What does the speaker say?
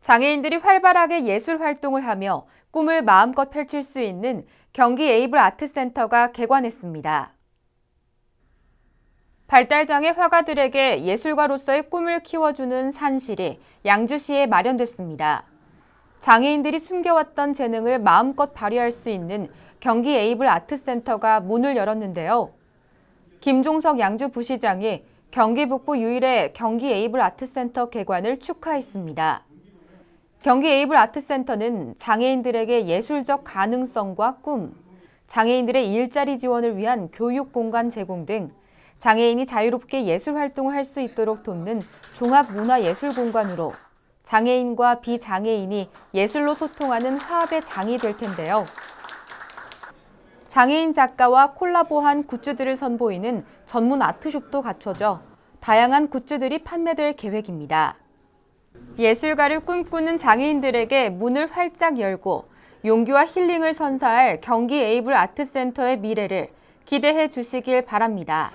장애인들이 활발하게 예술 활동을 하며 꿈을 마음껏 펼칠 수 있는 경기 에이블 아트센터가 개관했습니다. 발달장애 화가들에게 예술가로서의 꿈을 키워주는 산실이 양주시에 마련됐습니다. 장애인들이 숨겨왔던 재능을 마음껏 발휘할 수 있는 경기 에이블 아트센터가 문을 열었는데요. 김종석 양주 부시장이 경기 북부 유일의 경기 에이블 아트센터 개관을 축하했습니다. 경기 에이블 아트센터는 장애인들에게 예술적 가능성과 꿈, 장애인들의 일자리 지원을 위한 교육 공간 제공 등 장애인이 자유롭게 예술 활동을 할 수 있도록 돕는 종합 문화 예술 공간으로 장애인과 비장애인이 예술로 소통하는 화합의 장이 될 텐데요. 장애인 작가와 콜라보한 굿즈들을 선보이는 전문 아트숍도 갖춰져 다양한 굿즈들이 판매될 계획입니다. 예술가를 꿈꾸는 장애인들에게 문을 활짝 열고 용기와 힐링을 선사할 경기 에이블 아트센터의 미래를 기대해 주시길 바랍니다.